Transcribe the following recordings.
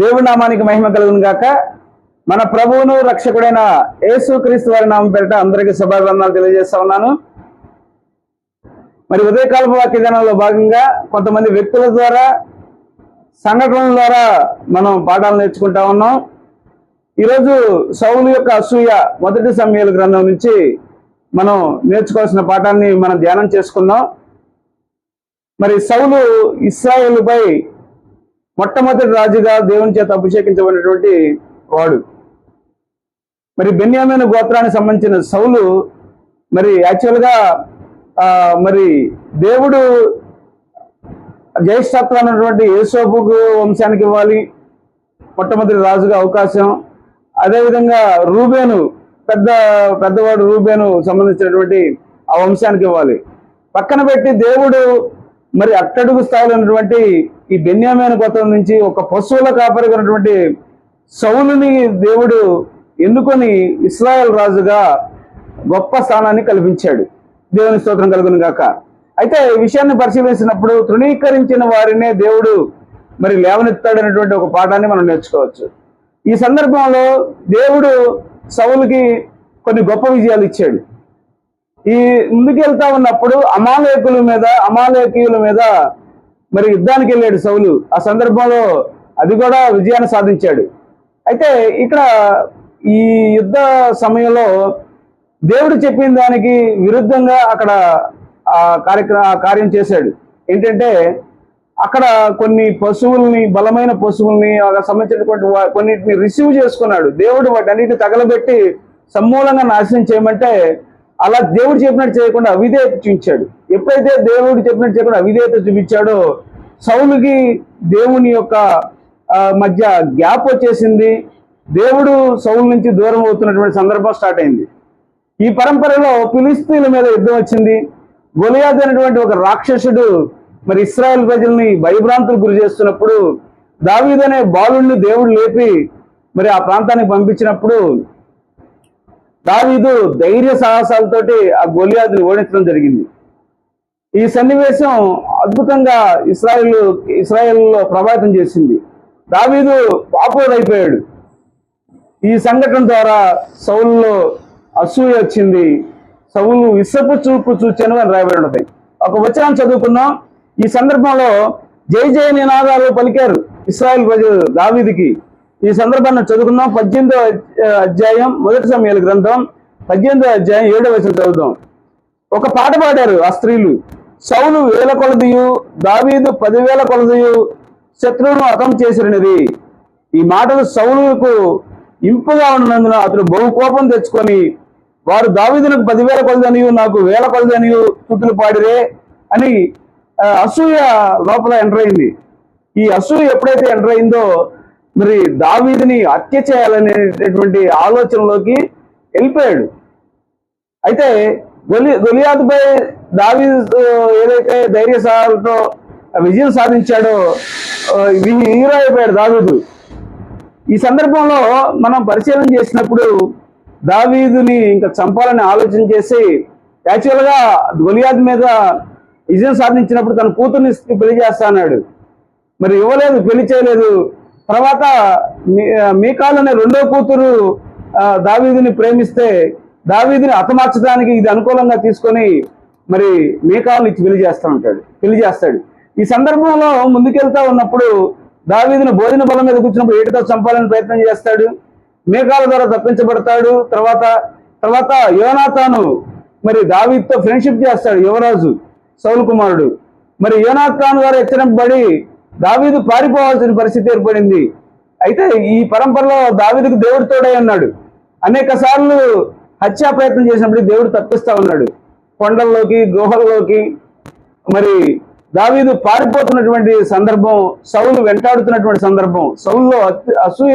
దేవుడి నామానికి మహిమ కలుగును గాక. మన ప్రభువును రక్షకుడైన యేసు క్రీస్తు వారి నామం పేరిట అందరికీ శుభాభివందనాలు తెలియజేస్తా ఉన్నాను. మరి ఉదయకాలపు వాక్యదానంలో భాగంగా కొంతమంది వ్యక్తుల ద్వారా సంఘటనల ద్వారా మనం పాఠాలు నేర్చుకుంటా ఉన్నాం. ఈరోజు సౌలు యొక్క అసూయ మొదటి సమయాల గ్రంథం నుంచి మనం నేర్చుకోవాల్సిన పాఠాన్ని మనం ధ్యానం చేసుకుందాం. మరి సౌలు ఇస్రాయేల్పై మొట్టమొదటి రాజుగా దేవుని చేత అభిషేకించబడినటువంటి వాడు. మరి బెన్యామైన గోత్రానికి సంబంధించిన సౌలు మరి యాక్చువల్గా మరి దేవుడు జ్యేష్ఠత్వం అన్నటువంటి యేసోపుకు వంశానికి ఇవ్వాలి. మొట్టమొదటి రాజుగా అవకాశం. అదేవిధంగా రూబేను పెద్ద పెద్దవాడు రూబేను సంబంధించినటువంటి ఆ వంశానికి ఇవ్వాలి. పక్కన పెట్టి దేవుడు మరి అట్టడుగు స్థాయిలో ఉన్నటువంటి ఈ బెన్యామైన గోత్రం నుంచి ఒక పశువుల కాపరిగా ఉన్నటువంటి సౌలుని దేవుడు ఎన్నుకొని ఇస్రాయల్ రాజుగా గొప్ప స్థానాన్ని కల్పించాడు. దేవుని స్తోత్రం కలుగును గాక. అయితే ఈ విషయాన్ని పరిశీలించినప్పుడు తృణీకరించిన వారినే దేవుడు మరి లేవనెత్తాడనేటువంటి ఒక పాఠాన్ని మనం నేర్చుకోవచ్చు. ఈ సందర్భంలో దేవుడు సౌలుకి కొన్ని గొప్ప విజయాలు ఇచ్చాడు. ఈ ముందుకెళ్తా ఉన్నప్పుడు అమాలేకుల మీద అమాలేకీయుల మీద మరి యుద్ధానికి వెళ్ళాడు సౌలు. ఆ సందర్భంలో అది కూడా విజయాన్ని సాధించాడు. అయితే ఇక్కడ ఈ యుద్ధ సమయంలో దేవుడు చెప్పిన దానికి విరుద్ధంగా అక్కడ ఆ కార్యక్రమ కార్యం చేశాడు. ఏంటంటే అక్కడ కొన్ని పశువుల్ని బలమైన పశువుల్ని సంబంధించినటువంటి కొన్నిటిని రిసీవ్ చేసుకున్నాడు. దేవుడు వాటన్నిటిని తగలబెట్టి సమూలంగా నాశనం చేయమంటే అలా దేవుడు చెప్పినట్టు చేయకుండా అవిధేయత చూపించాడు. ఎప్పుడైతే దేవుడు చెప్పినట్టు చేయకుండా అవిధేయత చూపించాడో సౌలుకి దేవుని యొక్క మధ్య గ్యాప్ వచ్చేసింది. దేవుడు సౌలు నుంచి దూరం అవుతున్నటువంటి సందర్భం స్టార్ట్ అయింది. ఈ పరంపరలో పిలిస్తీన్ల మీద యుద్ధం వచ్చింది. గొలియాద్ అనేటువంటి ఒక రాక్షసుడు మరి ఇస్రాయల్ ప్రజల్ని భయభ్రాంతులు గురి చేస్తున్నప్పుడు దావీద్ అనే బాలుడిని దేవుడు లేపి మరి ఆ ప్రాంతానికి పంపించినప్పుడు దావీదు ధైర్య సాహసాలతోటి ఆ గొలియాదుని ఓడించడం జరిగింది. ఈ సన్నివేశం అద్భుతంగా ఇస్రాయేల్ ఇస్రాయేల్లో ప్రభావితం చేసింది. దావీదు పాపులర్ అయిపోయాడు. ఈ సంఘటన ద్వారా సౌల్లో అసూయ వచ్చింది. సౌలు ఇసపు చూపు చూచాను అని రాయబడి ఉన్నది. ఒక వచనం చదువుకున్నాం ఈ సందర్భంలో జై జయ నినాదాలు పలికారు ఇస్రాయల్ ప్రజలు దావీదికి. ఈ సందర్భాన్ని చదువుకుందాం. పద్దెనిమిదో అధ్యాయం మొదటి సమయాల గ్రంథం. పద్దెనిమిదో అధ్యాయం ఏడో వచనం చదువుదాం. ఒక పాట పాడారు ఆ స్త్రీలు. సౌలు వేల కొలదియు దావీదు పదివేల కొలదియు శత్రువును అతం చేసినది ఈ మాటలు సౌలుకు ఇంపుగా ఉన్నందున అతడు బహు కోపం తెచ్చుకొని వారు దావీదునకు పదివేల కొలదనియు నాకు వేల కొలదనియు తుతులు పాడిరే అని అసూయ లోపల ఎంటర్ అయింది. ఈ అసూయ ఎప్పుడైతే ఎంటర్ అయిందో మరి దావీదుని హత్య చేయాలనేటటువంటి ఆలోచనలోకి వెళ్ళిపోయాడు. అయితే గొలి గొలియాదుపై దావీ ఏదైతే ధైర్య సాహాలతో విజయం సాధించాడో హీరో అయిపోయాడు దావీదు. ఈ సందర్భంలో మనం పరిశీలన చేసినప్పుడు దావీదుని ఇంకా చంపాలని ఆలోచన చేసి యాక్చువల్గా గొలియాద్ మీద విజయం సాధించినప్పుడు తన కూతుర్ని పెళ్ళి చేస్తా అన్నాడు. మరి ఇవ్వలేదు పెళ్ళి చేయలేదు. తర్వాత మీ- అనే రెండో కూతురు దావీదిని ప్రేమిస్తే దావీదిని హతమార్చడానికి ఇది అనుకూలంగా తీసుకొని మరి మీకాలను ఇచ్చి పెళ్ళి చేస్తా ఉంటాడు పెళ్ళి చేస్తాడు. ఈ సందర్భంలో ముందుకెళ్తా ఉన్నప్పుడు దావీదుని భోజన బలం మీద కూర్చున్నప్పుడు ఏటితో చంపాలని ప్రయత్నం చేస్తాడు మేఘాల ద్వారా తప్పించబడతాడు తర్వాత తర్వాత యోనాతాను మరి దావీద్తో ఫ్రెండ్షిప్ చేస్తాడు యువరాజు సౌలు కుమారుడు. మరి యోనాథాన్ ద్వారా హెచ్చరింపబడి దావీదు పారిపోవాల్సిన పరిస్థితి ఏర్పడింది. అయితే ఈ పరంపరలో దావీదుకు దేవుడు తోడై ఉన్నాడు. అనేక సార్లు హత్యా ప్రయత్నం చేసినప్పుడు దేవుడు తప్పిస్తా ఉన్నాడు. కొండల్లోకి గుహల్లోకి. మరి దావీదు పారిపోతున్నటువంటి సందర్భం సౌలు వెంటాడుతున్నటువంటి సందర్భం సౌల్లో అసూయ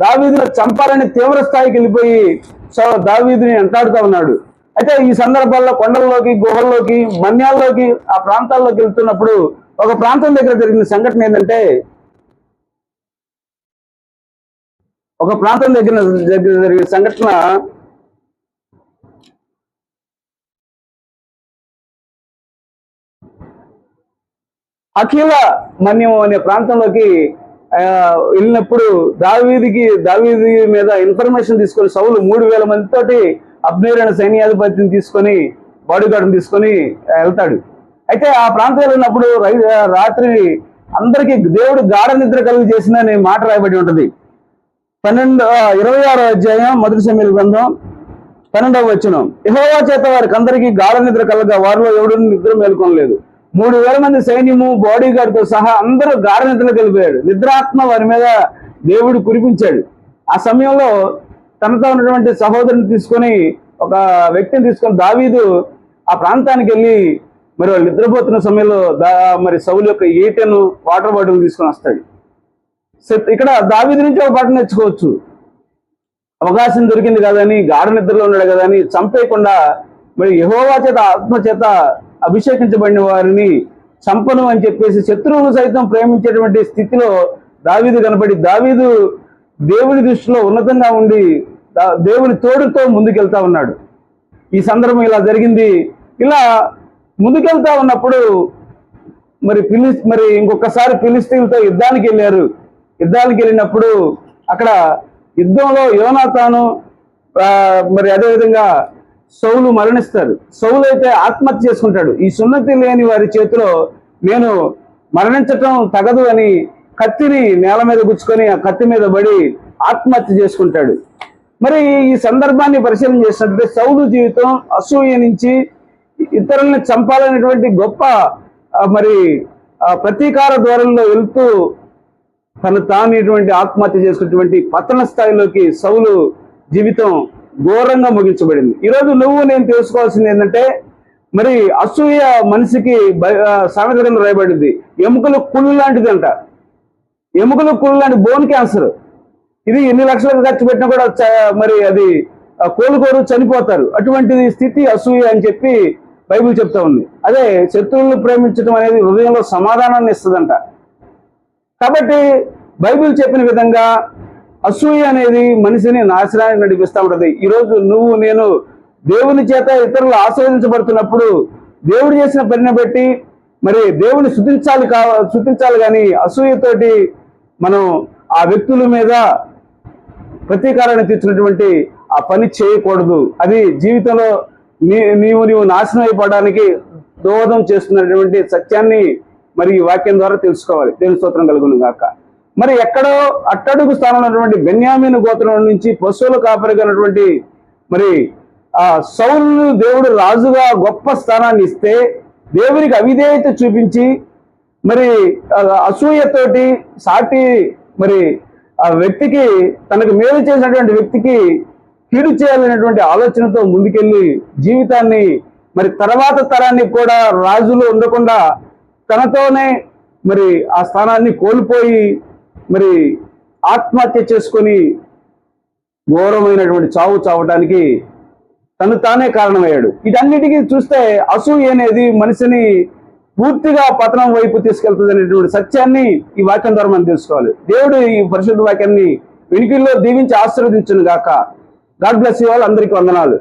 దావీదును చంపాలని తీవ్ర స్థాయికి వెళ్ళిపోయి సౌ- దావీదుని వెంటాడుతూ ఉన్నాడు. అయితే ఈ సందర్భాల్లో కొండల్లోకి గుహల్లోకి మన్యాల్లోకి ఆ ప్రాంతాల్లోకి వెళ్తున్నప్పుడు ఒక ప్రాంతం దగ్గర జరిగిన సంఘటన ఏంటంటే ఒక ప్రాంతం దగ్గర దగ్గర జరిగిన సంఘటన అఖిల మన్యం అనే ప్రాంతంలోకి వెళ్ళినప్పుడు దావీదికి దావీది మీద ఇన్ఫర్మేషన్ తీసుకొని సౌలు మూడు వేల మందితోటి అబ్నేరైన సైన్యాధిపతిని తీసుకొని బాడీగార్డును తీసుకొని వెళ్తాడు. అయితే ఆ ప్రాంతాలు వెళ్ళినప్పుడు రై- రాత్రి అందరికీ దేవుడు గాఢ నిద్ర కలుగు చేసిన అనే మాట రాయబడి ఉంటది. పన్నెండు ఇరవై ఆరో అధ్యాయం మొదటి సమీల గ్రంథం పన్నెండవ వచ్చిన యెహోవా చేత వారికి అందరికీ గాఢ నిద్ర కలగా వారిలో ఎవడు నిద్ర మేల్కొనలేదు. మూడు వేల మంది సైన్యము బాడీ గార్డుతో సహా అందరూ గాఢ నిద్ర కలిపాడు నిద్రాత్మ వారి మీద దేవుడు కురిపించాడు. ఆ సమయంలో తనతో ఉన్నటువంటి సహోదరుని తీసుకొని ఒక వ్యక్తిని తీసుకొని దావీదు ఆ ప్రాంతానికి వెళ్ళి మరి వాళ్ళు నిద్రపోతున్న సమయంలో దా మరి సౌలు యొక్క ఈటెను వాటర్ బాటిల్ తీసుకొని వస్తాడు. ఇక్కడ దావిది నుంచి ఒక పాట నేర్చుకోవచ్చు. అవకాశం దొరికింది కదని గాఢ నిద్రలో ఉన్నాడు కదా అని చంపేయకుండా మరి యహోవా చేత ఆత్మ చేత అభిషేకించబడిన వారిని చంపను అని చెప్పేసి శత్రువును సైతం ప్రేమించేటువంటి స్థితిలో దావీదు కనపడి దావీదు దేవుని దృష్టిలో ఉన్నతంగా ఉండి దేవుని తోడుతో ముందుకెళ్తా ఉన్నాడు. ఈ సందర్భం ఇలా జరిగింది. ఇలా ముందుకెళ్తా ఉన్నప్పుడు మరి పిలి మరి ఇంకొకసారి ఫిలిస్తీన్తో యుద్ధానికి వెళ్ళారు. యుద్ధానికి వెళ్ళినప్పుడు అక్కడ యుద్ధంలో యోనాతాను మరి అదేవిధంగా సౌలు మరణిస్తారు. సౌలు అయితే ఆత్మహత్య చేసుకుంటాడు. ఈ సున్నతి లేని వారి చేతిలో నేను మరణించటం తగదు అని కత్తిని నేల మీద గుచ్చుకొని ఆ కత్తి మీద పడి ఆత్మహత్య చేసుకుంటాడు. మరి ఈ సందర్భాన్ని పరిశీలన చేసినట్లయితే సౌలు జీవితం అసూయ నుంచి ఇతరులను చంపాలనేటువంటి గొప్ప మరి ఆ, ప్రతీకార ధోరణిలో వెళ్తూ తను తాను ఇటువంటి ఆత్మహత్య చేసుకున్నటువంటి పతన స్థాయిలోకి సౌలు జీవితం ఘోరంగా ముగించబడింది. ఈరోజు నువ్వు నేను తెలుసుకోవాల్సింది ఏంటంటే మరి అసూయ మనిషికి బై- సామెత రాయబడింది. ఎముకలు కుళ్ళు లాంటిదంట. ఎముకలు కుళ్ళు లాంటి బోన్ క్యాన్సర్ ఇది ఎన్ని లక్షలకు ఖర్చు పెట్టినా కూడా చ- మరి అది కోలుకోరు చనిపోతారు. అటువంటిది స్థితి అసూయ అని చెప్పి బైబిల్ చెప్తా ఉంది. అదే శత్రువులను ప్రేమించడం అనేది హృదయంలో సమాధానాన్ని ఇస్తుందంట. కాబట్టి బైబిల్ చెప్పిన విధంగా అసూయ అనేది మనిషిని నాశనానికి నడిపిస్తూ ఉంటది. ఈరోజు నువ్వు నేను దేవుని చేత ఇతరులు ఆస్వాదించబడుతున్నప్పుడు దేవుడు చేసిన పనిని బట్టి మరి దేవుని శుద్ధించాలి కా శుద్ధించాలి కానీ అసూయతోటి మనం ఆ వ్యక్తుల మీద ప్రతీకారాన్ని తీర్చినటువంటి ఆ పని చేయకూడదు. అది జీవితంలో నీ నీవు నీవు నాశనం అయిపోవడానికి దోహదం చేస్తున్నటువంటి సత్యాన్ని మరి ఈ వాక్యం ద్వారా తెలుసుకోవాలి. దేవుని స్తోత్రం కలుగును గాక. మరి ఎక్కడో అట్టడుగు స్థానంలో ఉన్నటువంటి బెన్యామీన గోత్రం నుంచి పశువులు కాపరిగినటువంటి మరి ఆ సౌలు దేవుడు రాజుగా గొప్ప స్థానాన్ని ఇస్తే దేవునికి అవిధేయత చూపించి మరి అసూయతోటి సాటి మరి ఆ వ్యక్తికి తనకు మేలు చేసినటువంటి వ్యక్తికి కీడు చేయాలనేటువంటి ఆలోచనతో ముందుకెళ్ళి జీవితాన్ని మరి తర్వాత తరానికి కూడా రాజులు ఉండకుండా తనతోనే మరి ఆ స్థానాన్ని కోల్పోయి మరి ఆత్మహత్య చేసుకొని ఘోరమైనటువంటి చావు చావటానికి తను తానే కారణమయ్యాడు. ఇటన్నిటికీ చూస్తే అసూయ అనేది మనిషిని పూర్తిగా పతనం వైపు తీసుకెళ్తుంది అనేటువంటి సత్యాన్ని ఈ వాక్యం ద్వారా మనం తెలుసుకోవాలి. దేవుడు ఈ పరిశుద్ధ వాక్యాన్ని వెనుకల్లో దీవించి ఆశీర్వదించును గాక గాడ్ బ్లెస్ యూ ఆల్ అందరికీ వందనాలు.